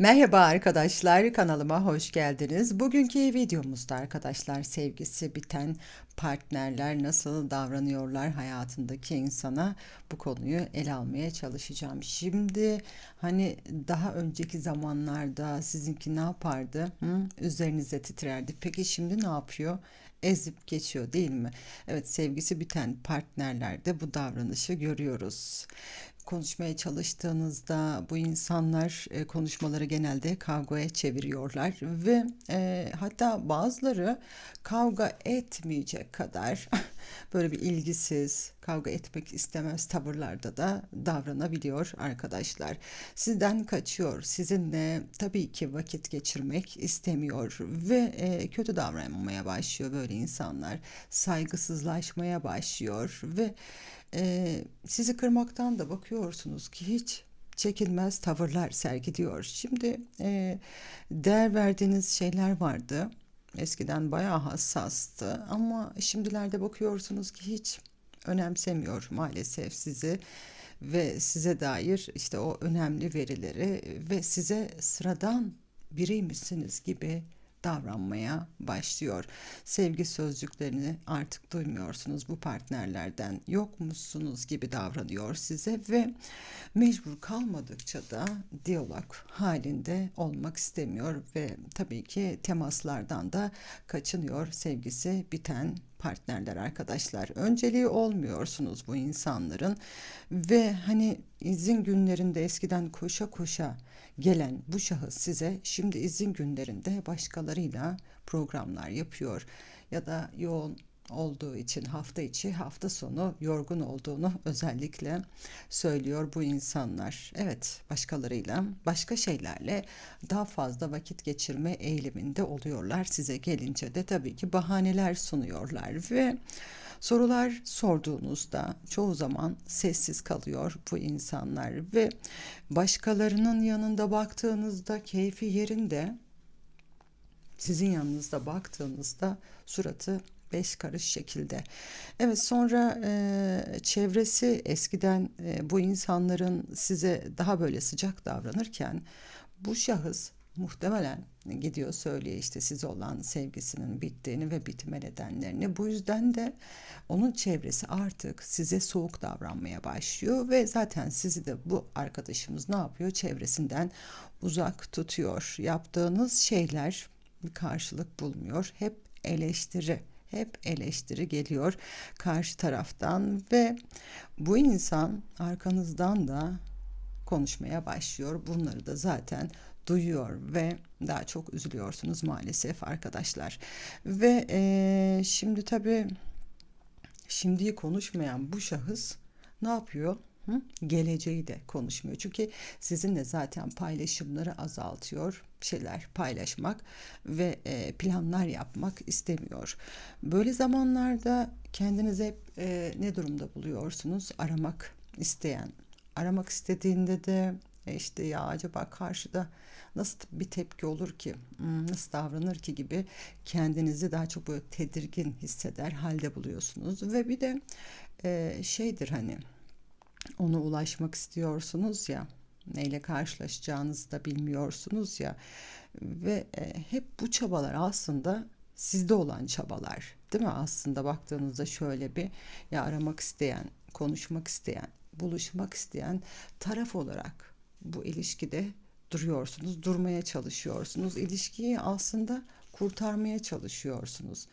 Merhaba arkadaşlar, kanalıma hoş geldiniz. Bugünkü videomuzda arkadaşlar sevgisi biten partnerler nasıl davranıyorlar hayatındaki insana bu konuyu ele almaya çalışacağım. Şimdi hani daha önceki zamanlarda sizinki ne yapardı? Hı? Üzerinize titrerdi. Peki şimdi ne yapıyor? ezip geçiyor değil mi? Evet sevgisi biten partnerlerde bu davranışı görüyoruz konuşmaya çalıştığınızda bu insanlar e, konuşmaları genelde kavgaya çeviriyorlar ve e, hatta bazıları kavga etmeyecek kadar böyle bir ilgisiz, kavga etmek istemez tavırlarda da davranabiliyor arkadaşlar. Sizden kaçıyor, sizinle tabii ki vakit geçirmek istemiyor ve e, kötü davranmaya başlıyor böyle insanlar. Saygısızlaşmaya başlıyor ve e, sizi kırmaktan da bakıyorsunuz ki hiç çekilmez tavırlar sergiliyor. Şimdi e, değer verdiğiniz şeyler vardı. Eskiden bayağı hassastı ama şimdilerde bakıyorsunuz ki hiç önemsemiyor maalesef sizi ve size dair işte o önemli verileri ve size sıradan biriymişsiniz gibi davranmaya başlıyor. Sevgi sözcüklerini artık duymuyorsunuz bu partnerlerden. Yokmuşsunuz gibi davranıyor size ve mecbur kalmadıkça da diyalog halinde olmak istemiyor ve tabii ki temaslardan da kaçınıyor sevgisi biten partnerler arkadaşlar. Önceliği olmuyorsunuz bu insanların ve hani izin günlerinde eskiden koşa koşa gelen bu şahıs size şimdi izin günlerinde başkalarıyla programlar yapıyor ya da yoğun olduğu için hafta içi hafta sonu yorgun olduğunu özellikle söylüyor bu insanlar. Evet başkalarıyla başka şeylerle daha fazla vakit geçirme eğiliminde oluyorlar. Size gelince de tabii ki bahaneler sunuyorlar ve sorular sorduğunuzda çoğu zaman sessiz kalıyor bu insanlar ve başkalarının yanında baktığınızda keyfi yerinde sizin yanınızda baktığınızda suratı beş karış şekilde. Evet sonra e, çevresi eskiden e, bu insanların size daha böyle sıcak davranırken bu şahıs muhtemelen gidiyor söylüyor işte size olan sevgisinin bittiğini ve bitme nedenlerini. Bu yüzden de onun çevresi artık size soğuk davranmaya başlıyor ve zaten sizi de bu arkadaşımız ne yapıyor? Çevresinden uzak tutuyor. Yaptığınız şeyler bir karşılık bulmuyor. Hep eleştiri hep eleştiri geliyor karşı taraftan ve bu insan arkanızdan da konuşmaya başlıyor. Bunları da zaten duyuyor ve daha çok üzülüyorsunuz maalesef arkadaşlar. Ve e, şimdi tabii şimdiyi konuşmayan bu şahıs ne yapıyor? Hı? Geleceği de konuşmuyor. Çünkü sizinle zaten paylaşımları azaltıyor. Şeyler paylaşmak ve e, planlar yapmak istemiyor. Böyle zamanlarda kendinizi hep e, ne durumda buluyorsunuz? Aramak isteyen. Aramak istediğinde de e işte ya acaba karşıda nasıl bir tepki olur ki, nasıl davranır ki? gibi kendinizi daha çok böyle tedirgin hisseder halde buluyorsunuz. Ve bir de e, şeydir hani ona ulaşmak istiyorsunuz ya neyle karşılaşacağınızı da bilmiyorsunuz ya. Ve e, hep bu çabalar aslında sizde olan çabalar değil mi? Aslında baktığınızda şöyle bir ya aramak isteyen konuşmak isteyen buluşmak isteyen taraf olarak bu ilişkide duruyorsunuz, durmaya çalışıyorsunuz. İlişkiyi aslında kurtarmaya çalışıyorsunuz.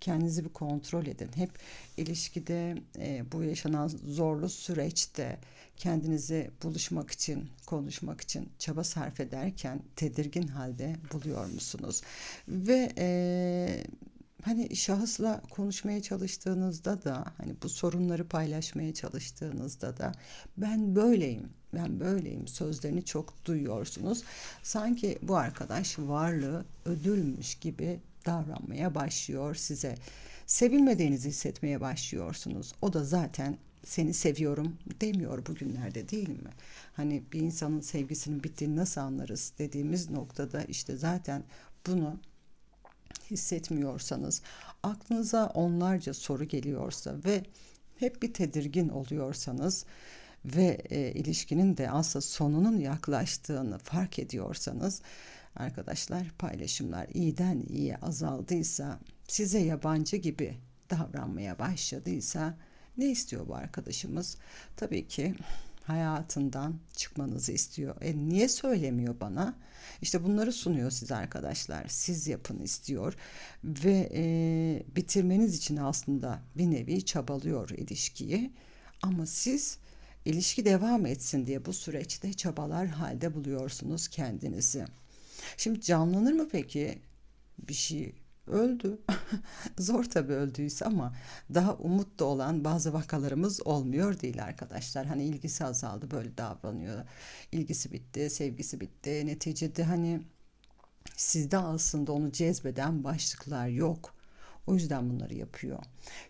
Kendinizi bir kontrol edin. Hep ilişkide e, bu yaşanan zorlu süreçte kendinizi buluşmak için, konuşmak için çaba sarf ederken tedirgin halde buluyor musunuz? Ve e, hani şahısla konuşmaya çalıştığınızda da hani bu sorunları paylaşmaya çalıştığınızda da ben böyleyim ben böyleyim sözlerini çok duyuyorsunuz. Sanki bu arkadaş varlığı ödülmüş gibi davranmaya başlıyor size. Sevilmediğinizi hissetmeye başlıyorsunuz. O da zaten seni seviyorum demiyor bugünlerde değil mi? Hani bir insanın sevgisinin bittiğini nasıl anlarız dediğimiz noktada işte zaten bunu hissetmiyorsanız, aklınıza onlarca soru geliyorsa ve hep bir tedirgin oluyorsanız ve e, ilişkinin de aslında sonunun yaklaştığını fark ediyorsanız arkadaşlar paylaşımlar iyiden iyiye azaldıysa size yabancı gibi davranmaya başladıysa ne istiyor bu arkadaşımız? Tabii ki hayatından çıkmanızı istiyor. E niye söylemiyor bana? İşte bunları sunuyor size arkadaşlar. Siz yapın istiyor ve e, bitirmeniz için aslında bir nevi çabalıyor ilişkiyi. Ama siz ilişki devam etsin diye bu süreçte çabalar halde buluyorsunuz kendinizi. Şimdi canlanır mı peki bir şey öldü. Zor tabii öldüyse ama daha umutlu olan bazı vakalarımız olmuyor değil arkadaşlar. Hani ilgisi azaldı böyle davranıyor. İlgisi bitti, sevgisi bitti. Neticede hani sizde aslında onu cezbeden başlıklar yok. O yüzden bunları yapıyor.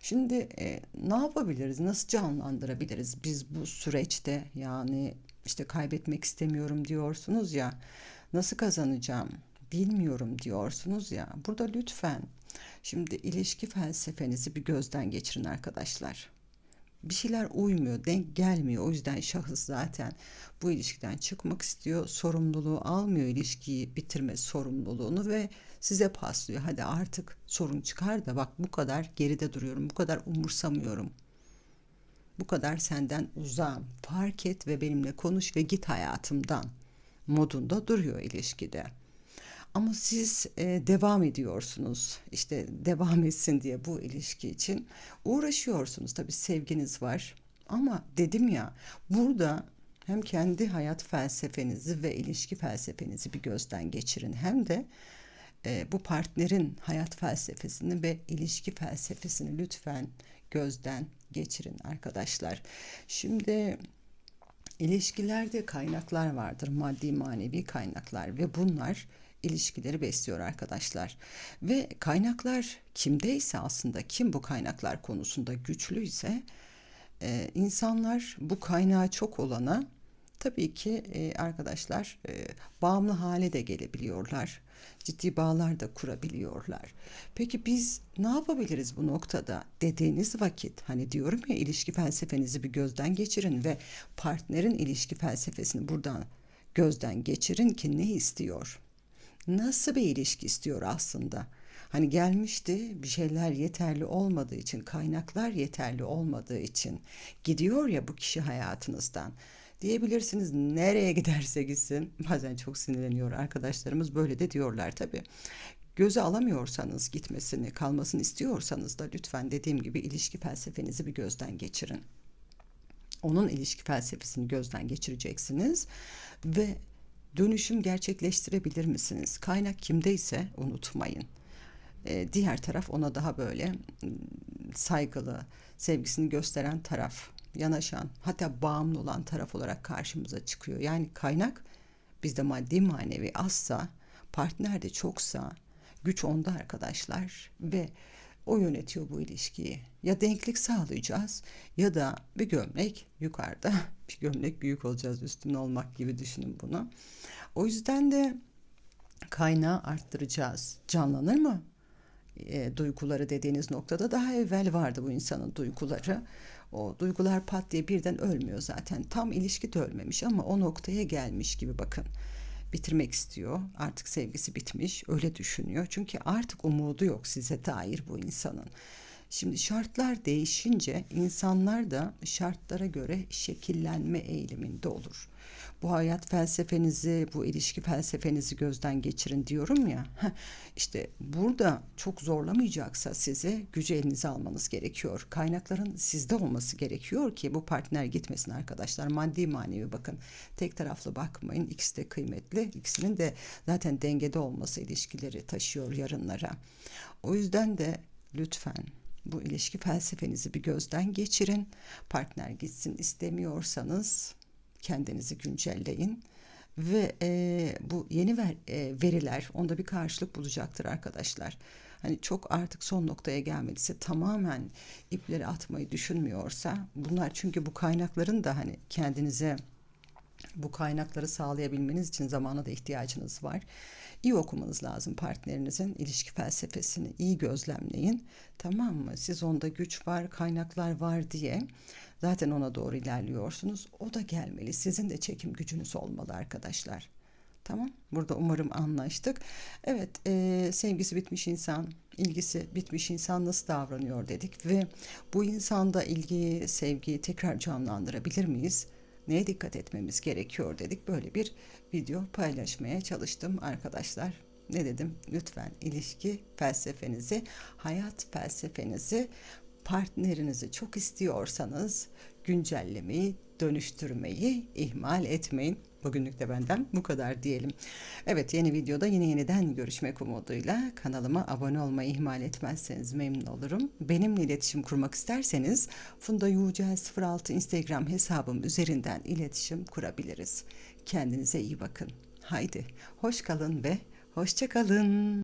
Şimdi e, ne yapabiliriz? Nasıl canlandırabiliriz? Biz bu süreçte yani işte kaybetmek istemiyorum diyorsunuz ya. Nasıl kazanacağım? Bilmiyorum diyorsunuz ya. Burada lütfen şimdi ilişki felsefenizi bir gözden geçirin arkadaşlar. Bir şeyler uymuyor, denk gelmiyor. O yüzden şahıs zaten bu ilişkiden çıkmak istiyor. Sorumluluğu almıyor ilişkiyi bitirme sorumluluğunu ve size paslıyor. Hadi artık sorun çıkar da bak bu kadar geride duruyorum. Bu kadar umursamıyorum. Bu kadar senden uzağım. Fark et ve benimle konuş ve git hayatımdan modunda duruyor ilişkide. Ama siz e, devam ediyorsunuz. İşte devam etsin diye bu ilişki için uğraşıyorsunuz. Tabii sevginiz var. Ama dedim ya burada hem kendi hayat felsefenizi ve ilişki felsefenizi bir gözden geçirin hem de e, bu partnerin hayat felsefesini ve ilişki felsefesini lütfen gözden geçirin arkadaşlar. Şimdi ilişkilerde kaynaklar vardır maddi manevi kaynaklar ve bunlar ilişkileri besliyor arkadaşlar. Ve kaynaklar kimdeyse aslında kim bu kaynaklar konusunda güçlüyse e, insanlar bu kaynağı çok olana tabii ki e, arkadaşlar e, bağımlı hale de gelebiliyorlar. Ciddi bağlar da kurabiliyorlar. Peki biz ne yapabiliriz bu noktada dediğiniz vakit hani diyorum ya ilişki felsefenizi bir gözden geçirin ve partnerin ilişki felsefesini buradan gözden geçirin ki ne istiyor? Nasıl bir ilişki istiyor aslında? Hani gelmişti bir şeyler yeterli olmadığı için, kaynaklar yeterli olmadığı için gidiyor ya bu kişi hayatınızdan. Diyebilirsiniz nereye giderse gitsin. Bazen çok sinirleniyor arkadaşlarımız böyle de diyorlar tabii. Göze alamıyorsanız gitmesini, kalmasını istiyorsanız da lütfen dediğim gibi ilişki felsefenizi bir gözden geçirin. Onun ilişki felsefesini gözden geçireceksiniz ve dönüşüm gerçekleştirebilir misiniz? Kaynak kimdeyse unutmayın. Ee, diğer taraf ona daha böyle saygılı, sevgisini gösteren taraf, yanaşan, hatta bağımlı olan taraf olarak karşımıza çıkıyor. Yani kaynak bizde maddi manevi azsa, partner de çoksa güç onda arkadaşlar ve o yönetiyor bu ilişkiyi. Ya denklik sağlayacağız ya da bir gömlek yukarıda bir gömlek büyük olacağız üstün olmak gibi düşünün bunu. O yüzden de kaynağı arttıracağız. Canlanır mı? E, duyguları dediğiniz noktada daha evvel vardı bu insanın duyguları. O duygular pat diye birden ölmüyor zaten. Tam ilişki de ölmemiş ama o noktaya gelmiş gibi bakın bitirmek istiyor. Artık sevgisi bitmiş. Öyle düşünüyor. Çünkü artık umudu yok size dair bu insanın. Şimdi şartlar değişince insanlar da şartlara göre şekillenme eğiliminde olur bu hayat felsefenizi, bu ilişki felsefenizi gözden geçirin diyorum ya. İşte burada çok zorlamayacaksa sizi gücü elinize almanız gerekiyor. Kaynakların sizde olması gerekiyor ki bu partner gitmesin arkadaşlar. Maddi manevi bakın. Tek taraflı bakmayın. İkisi de kıymetli. İkisinin de zaten dengede olması ilişkileri taşıyor yarınlara. O yüzden de lütfen bu ilişki felsefenizi bir gözden geçirin. Partner gitsin istemiyorsanız kendinizi güncelleyin ve e, bu yeni ver, e, veriler onda bir karşılık bulacaktır arkadaşlar. Hani çok artık son noktaya gelmediyse tamamen ipleri atmayı düşünmüyorsa bunlar çünkü bu kaynakların da hani kendinize Bu kaynakları sağlayabilmeniz için zamana da ihtiyacınız var. İyi okumanız lazım partnerinizin ilişki felsefesini. iyi gözlemleyin. Tamam mı? Siz onda güç var, kaynaklar var diye zaten ona doğru ilerliyorsunuz. O da gelmeli. Sizin de çekim gücünüz olmalı arkadaşlar. Tamam. Burada umarım anlaştık. Evet, e, sevgisi bitmiş insan, ilgisi bitmiş insan nasıl davranıyor dedik ve bu insanda ilgiyi, sevgiyi tekrar canlandırabilir miyiz? Neye dikkat etmemiz gerekiyor dedik. Böyle bir video paylaşmaya çalıştım arkadaşlar. Ne dedim? Lütfen ilişki felsefenizi, hayat felsefenizi partnerinizi çok istiyorsanız güncellemeyi, dönüştürmeyi ihmal etmeyin. Bugünlük de benden bu kadar diyelim. Evet yeni videoda yine yeniden görüşmek umuduyla kanalıma abone olmayı ihmal etmezseniz memnun olurum. Benimle iletişim kurmak isterseniz Funda Yücel 06 Instagram hesabım üzerinden iletişim kurabiliriz. Kendinize iyi bakın. Haydi hoş kalın ve hoşça kalın.